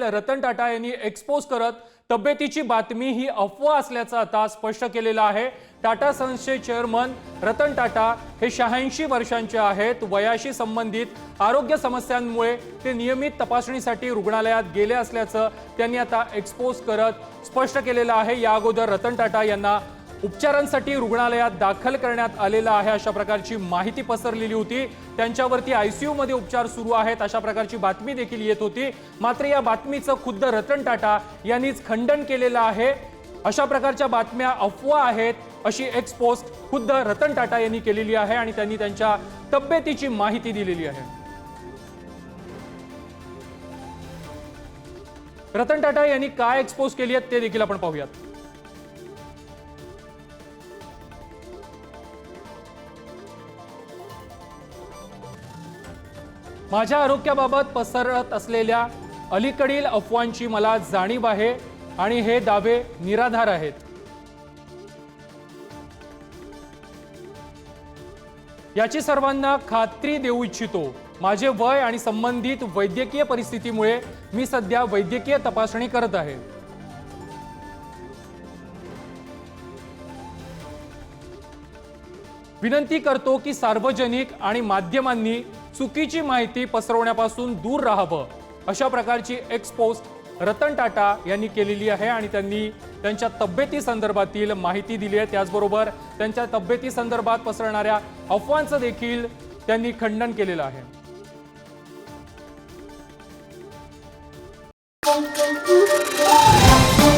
रतन टाटा यांनी एक्सपोज करत तब्येतीची बातमी ही अफवा असल्याचं आता स्पष्ट केलेलं आहे. टाटा सन्सचे चेअरमन रतन टाटा हे शहाऐंशी वर्षांचे आहेत. वयाशी संबंधित आरोग्य समस्यांमुळे ते नियमित तपासणीसाठी रुग्णालयात गेले असल्याचं त्यांनी आता एक्सपोज करत स्पष्ट केलेलं आहे. या अगोदर रतन टाटा यांना उपचारांसाठी रुग्णालयात दाखल करण्यात आलेलं आहे अशा प्रकारची माहिती पसरलेली होती. त्यांच्यावरती आयसीयू मध्ये उपचार सुरू आहेत अशा प्रकारची बातमी देखील येत होती. मात्र या बातमीचं खुद्द रतन टाटा यांनीच खंडन केलेलं आहे. अशा प्रकारच्या बातम्या अफवा आहेत अशी एक्सपोस्ट खुद्द रतन टाटा यांनी केलेली आहे आणि त्यांनी त्यांच्या तब्येतीची माहिती दिलेली आहे. रतन टाटा यांनी काय एक्सपोज केली आहेत ते देखील आपण पाहूयात. माझ्या आरोग्याबाबत पसरत असलेल्या अलीकडील अफवांची मला जाणीव आहे आणि हे दावे निराधार आहेत. याची सर्वांना खात्री देऊ इच्छितो. माझे वय आणि संबंधित वैद्यकीय परिस्थितीमुळे मी सध्या वैद्यकीय तपासणी करत आहे. विनंती करतो की सार्वजनिक आणि माध्यमांनी चुकीची माहिती पसरवण्यापासून दूर राहावं अशा प्रकारची एक्सपोस्ट रतन टाटा यांनी केलेली आहे आणि त्यांनी त्यांच्या तब्येती संदर्भातील माहिती दिली आहे त्याचबरोबर त्यांच्या तब्येती संदर्भात पसरणाऱ्या अफवांचं देखील त्यांनी खंडन केलेलं आहे Thank you.